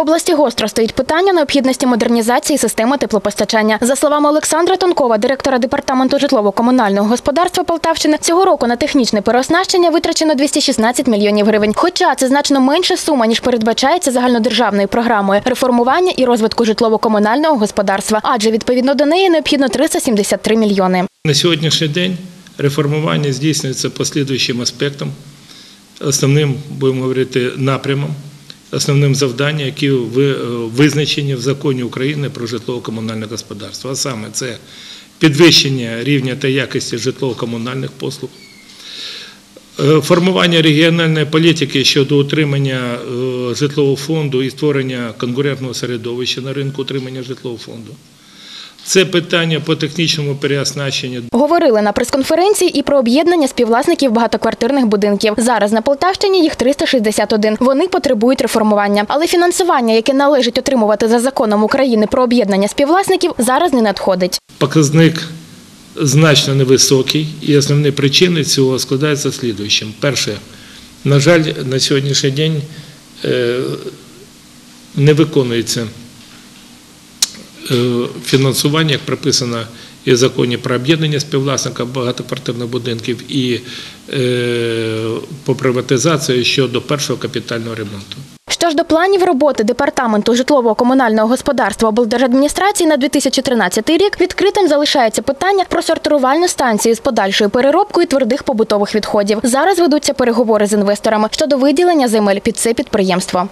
області гостро стоїть питання необхідності модернізації системи теплопостачання. За словами Олександра Тонкова, директора департаменту житлово-комунального господарства Полтавщини, цього року на технічне переоснащення витрачено 216 мільйонів гривень. Хоча це значно менша сума ніж передбачається загальнодержавною програмою реформування і розвитку житлово-комунального господарства, адже відповідно до неї необхідно 373 мільйони. На сьогоднішній день реформування здійснюється по слідуючим аспектам. Основним, будемо говорити, напрямом, основним завданням, які визначені в законі України про житлово-комунальне господарство. А саме це підвищення рівня та якості житлово-комунальних послуг, е, формування регіональної політики щодо утримання е, житлового фонду і створення конкурентного середовища на ринку утримання житлового фонду. Це питання по технічному переоснащенню Говорили на прес-конференції і про об'єднання співвласників багатоквартирних будинків. Зараз на Полтавщині їх 361. Вони потребують реформування. Але фінансування, яке належить отримувати за законом України про об'єднання співвласників, зараз не надходить. Показник значно невисокий, і основні причини цього складаються слідуючим. Перше, на жаль, на сьогоднішній день е, не виконується фінансування, як прописано і в законі про об'єднання співвласника багатоквартирних будинків, і е, по приватизації щодо першого капітального ремонту. Що ж до планів роботи департаменту житлово-комунального господарства облдержадміністрації на 2013 рік, відкритим залишається питання про сортувальну станцію з подальшою переробкою твердих побутових відходів. Зараз ведуться переговори з інвесторами щодо виділення земель під це підприємство.